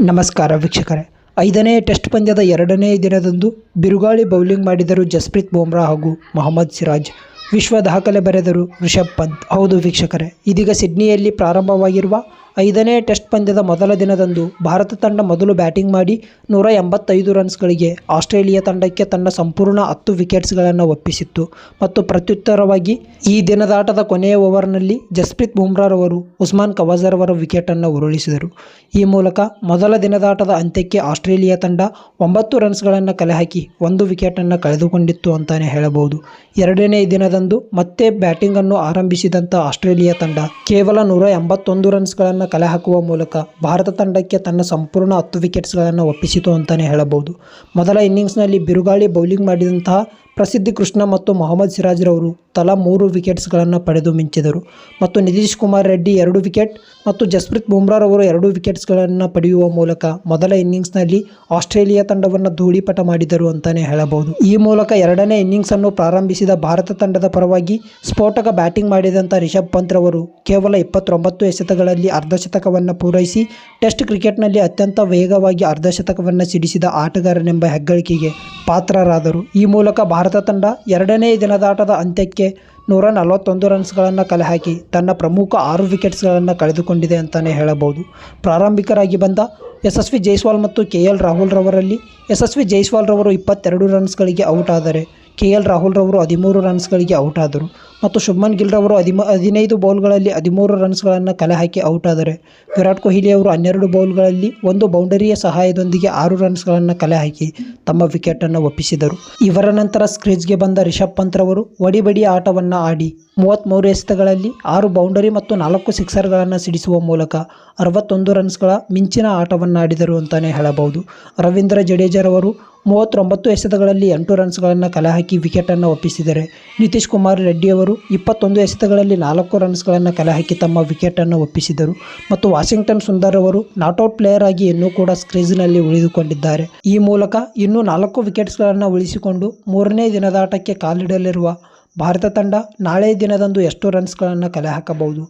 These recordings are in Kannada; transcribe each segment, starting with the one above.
ನಮಸ್ಕಾರ ವೀಕ್ಷಕರೇ. ಐದನೇ ಟೆಸ್ಟ್ ಪಂದ್ಯದ ಎರಡನೇ ದಿನದಂದು ಬಿರುಗಾಳಿ ಬೌಲಿಂಗ್ ಮಾಡಿದರು ಜಸ್ಪ್ರೀತ್ ಬುಮ್ರಾ ಹಾಗೂ ಮೊಹಮ್ಮದ್ ಸಿರಾಜ್. ವಿಶ್ವ ದಾಖಲೆ ಬರೆದರು ರಿಷಬ್ ಪಂತ್. ಹೌದು ವೀಕ್ಷಕರೇ, ಇದೀಗ ಸಿಡ್ನಿಯಲ್ಲಿ ಪ್ರಾರಂಭವಾಗಿರುವ ಐದನೇ ಟೆಸ್ಟ್ ಪಂದ್ಯದ ಮೊದಲ ದಿನದಂದು ಭಾರತ ತಂಡ ಮೊದಲು ಬ್ಯಾಟಿಂಗ್ ಮಾಡಿ ನೂರ ಎಂಬತ್ತೈದು ರನ್ಸ್ಗಳಿಗೆ ಆಸ್ಟ್ರೇಲಿಯಾ ತಂಡಕ್ಕೆ ತನ್ನ ಸಂಪೂರ್ಣ ಹತ್ತು ವಿಕೆಟ್ಸ್ಗಳನ್ನು ಒಪ್ಪಿಸಿತ್ತು. ಮತ್ತು ಪ್ರತ್ಯುತ್ತರವಾಗಿ, ಈ ದಿನದಾಟದ ಕೊನೆಯ ಓವರ್ನಲ್ಲಿ ಜಸ್ಪ್ರೀತ್ ಬುಮ್ರಾರವರು ಉಸ್ಮಾನ್ ಕವಾಜರ್ ಅವರ ವಿಕೆಟನ್ನು ಉರುಳಿಸಿದರು. ಈ ಮೂಲಕ ಮೊದಲ ದಿನದಾಟದ ಅಂತ್ಯಕ್ಕೆ ಆಸ್ಟ್ರೇಲಿಯಾ ತಂಡ ಒಂಬತ್ತು ರನ್ಸ್ಗಳನ್ನು ಕಲೆಹಾಕಿ ಒಂದು ವಿಕೆಟನ್ನು ಕಳೆದುಕೊಂಡಿತ್ತು ಅಂತಲೇ ಹೇಳಬಹುದು. ಎರಡನೇ ದಿನದಂದು ಮತ್ತೆ ಬ್ಯಾಟಿಂಗ್ ಅನ್ನು ಆರಂಭಿಸಿದಂತ ಆಸ್ಟ್ರೇಲಿಯಾ ತಂಡ ಕೇವಲ ನೂರ ಎಂಬತ್ತೊಂದು ರನ್ಸ್ಗಳನ್ನು ಕಲೆ ಹಾಕುವ ಮೂಲಕ ಭಾರತ ತಂಡಕ್ಕೆ ತನ್ನ ಸಂಪೂರ್ಣ ಹತ್ತು ವಿಕೆಟ್ಸ್ಗಳನ್ನು ಒಪ್ಪಿಸಿತು ಅಂತಲೇ ಹೇಳಬಹುದು. ಮೊದಲ ಇನ್ನಿಂಗ್ಸ್ನಲ್ಲಿ ಬಿರುಗಾಳಿ ಬೌಲಿಂಗ್ ಮಾಡಿದಂತಹ ಪ್ರಸಿದ್ಧಿ ಕೃಷ್ಣ ಮತ್ತು ಮೊಹಮ್ಮದ್ ಸಿರಾಜ್ರವರು ತಲಾ ಮೂರು ವಿಕೆಟ್ಸ್ಗಳನ್ನು ಪಡೆದು ಮಿಂಚಿದರು. ಮತ್ತು ನಿತೀಶ್ ಕುಮಾರ್ ರೆಡ್ಡಿ ಎರಡು ವಿಕೆಟ್ ಮತ್ತು ಜಸ್ಪ್ರೀತ್ ಬುಮ್ರಾರವರು ಎರಡು ವಿಕೆಟ್ಸ್ಗಳನ್ನು ಪಡೆಯುವ ಮೂಲಕ ಮೊದಲ ಇನ್ನಿಂಗ್ಸ್ನಲ್ಲಿ ಆಸ್ಟ್ರೇಲಿಯಾ ತಂಡವನ್ನು ಧೂಳಿಪಟ ಮಾಡಿದರು ಅಂತಲೇ ಹೇಳಬಹುದು. ಈ ಮೂಲಕ ಎರಡನೇ ಇನ್ನಿಂಗ್ಸನ್ನು ಪ್ರಾರಂಭಿಸಿದ ಭಾರತ ತಂಡದ ಪರವಾಗಿ ಸ್ಫೋಟಕ ಬ್ಯಾಟಿಂಗ್ ಮಾಡಿದಂಥ ರಿಷಬ್ ಪಂತ್ ರವರು ಕೇವಲ ಇಪ್ಪತ್ತೊಂಬತ್ತು ಎಸೆತಗಳಲ್ಲಿ ಅರ್ಧಶತಕವನ್ನು ಪೂರೈಸಿ ಟೆಸ್ಟ್ ಕ್ರಿಕೆಟ್ನಲ್ಲಿ ಅತ್ಯಂತ ವೇಗವಾಗಿ ಅರ್ಧಶತಕವನ್ನು ಸಿಡಿಸಿದ ಆಟಗಾರನೆಂಬ ಹೆಗ್ಗಳಿಕೆಗೆ ಪಾತ್ರರಾದರು. ಈ ಮೂಲಕ ಭಾರತ ತಂಡ ಎರಡನೇ ದಿನದಾಟದ ಅಂತ್ಯಕ್ಕೆ ನೂರ ನಲವತ್ತೊಂದು ರನ್ಸ್ಗಳನ್ನು ಕಲೆಹಾಕಿ ತನ್ನ ಪ್ರಮುಖ ಆರು ವಿಕೆಟ್ಸ್ಗಳನ್ನು ಕಳೆದುಕೊಂಡಿದೆ ಅಂತಲೇ ಹೇಳಬಹುದು. ಪ್ರಾರಂಭಿಕರಾಗಿ ಬಂದ ಯಶಸ್ವಿ ಜೈಸ್ವಾಲ್ ಮತ್ತು ಕೆ ಎಲ್ ರಾಹುಲ್ ರವರಲ್ಲಿ ಯಶಸ್ವಿ ಜೈಸ್ವಾಲ್ ರವರು ಇಪ್ಪತ್ತೆರಡು ರನ್ಸ್ಗಳಿಗೆ ಔಟ್ ಆದರೆ ಕೆ ಎಲ್ ರಾಹುಲ್ ರವರು ಹದಿಮೂರು ರನ್ಸ್ಗಳಿಗೆ ಔಟ್ ಆದರು. ಮತ್ತು ಶುಭ್ಮನ್ ಗಿಲ್ ರವರು ಹದಿಮ ಹದಿನೈದು ಬೌಲ್ಗಳಲ್ಲಿ ಹದಿಮೂರು ರನ್ಸ್ಗಳನ್ನು ಕಲೆ ಹಾಕಿ ಔಟ್ ಆದರೆ ವಿರಾಟ್ ಕೊಹ್ಲಿ ಅವರು ಹನ್ನೆರಡು ಬೌಲ್ಗಳಲ್ಲಿ ಒಂದು ಬೌಂಡರಿಯ ಸಹಾಯದೊಂದಿಗೆ ಆರು ರನ್ಸ್ಗಳನ್ನು ಕಲೆ ಹಾಕಿ ತಮ್ಮ ವಿಕೆಟನ್ನು ಒಪ್ಪಿಸಿದರು. ಇವರ ನಂತರ ಸ್ಕ್ರೀಜ್ಗೆ ಬಂದ ರಿಷಬ್ ಪಂತ್ ರವರು ಒಡಿಬಡಿಯ ಆಟವನ್ನು ಆಡಿ ಮೂವತ್ತ್ಮೂರು ಎಸೆತಗಳಲ್ಲಿ ಆರು ಬೌಂಡರಿ ಮತ್ತು ನಾಲ್ಕು ಸಿಕ್ಸರ್ಗಳನ್ನು ಸಿಡಿಸುವ ಮೂಲಕ ಅರವತ್ತೊಂದು ರನ್ಸ್ಗಳ ಮಿಂಚಿನ ಆಟವನ್ನು ಆಡಿದರು ಅಂತಲೇ ಹೇಳಬಹುದು. ರವೀಂದ್ರ ಜಡೇಜರವರು ಮೂವತ್ತೊಂಬತ್ತು ಎಸೆತಗಳಲ್ಲಿ ಎಂಟು ರನ್ಸ್ಗಳನ್ನು ಕಲೆ ಹಾಕಿ ವಿಕೆಟನ್ನು ಒಪ್ಪಿಸಿದರೆ. ನಿತೀಶ್ ಕುಮಾರ್ ರೆಡ್ಡಿಯವರು ಇಪ್ಪತ್ತೊಂದು ಎಸೆತಗಳಲ್ಲಿ ನಾಲ್ಕು ರನ್ಸ್ಗಳನ್ನು ಕಲೆ ಹಾಕಿ ತಮ್ಮ ವಿಕೆಟನ್ನು ಒಪ್ಪಿಸಿದರು. ಮತ್ತು ವಾಷಿಂಗ್ಟನ್ ಸುಂದರ್ ಅವರು ನಾಟ್ಔಟ್ ಪ್ಲೇಯರ್ ಆಗಿ ಇನ್ನೂ ಕೂಡ ಸ್ಕ್ರೀಸ್ನಲ್ಲಿ ಉಳಿದುಕೊಂಡಿದ್ದಾರೆ. ಈ ಮೂಲಕ ಇನ್ನೂ ನಾಲ್ಕು ವಿಕೆಟ್ಸ್ಗಳನ್ನು ಉಳಿಸಿಕೊಂಡು ಮೂರನೇ ದಿನದಾಟಕ್ಕೆ ಕಾಲಿಡಲಿರುವ ಭಾರತ ತಂಡ ನಾಳೆ ದಿನದಂದು ಎಷ್ಟು ರನ್ಸ್ಗಳನ್ನು ಕಲೆ ಹಾಕಬಹುದು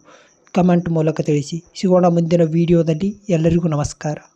ಕಮೆಂಟ್ ಮೂಲಕ ತಿಳಿಸಿ. ಸಿಗೋಣ ಮುಂದಿನ ವಿಡಿಯೋದಲ್ಲಿ ಎಲ್ಲರಿಗೂ ನಮಸ್ಕಾರ.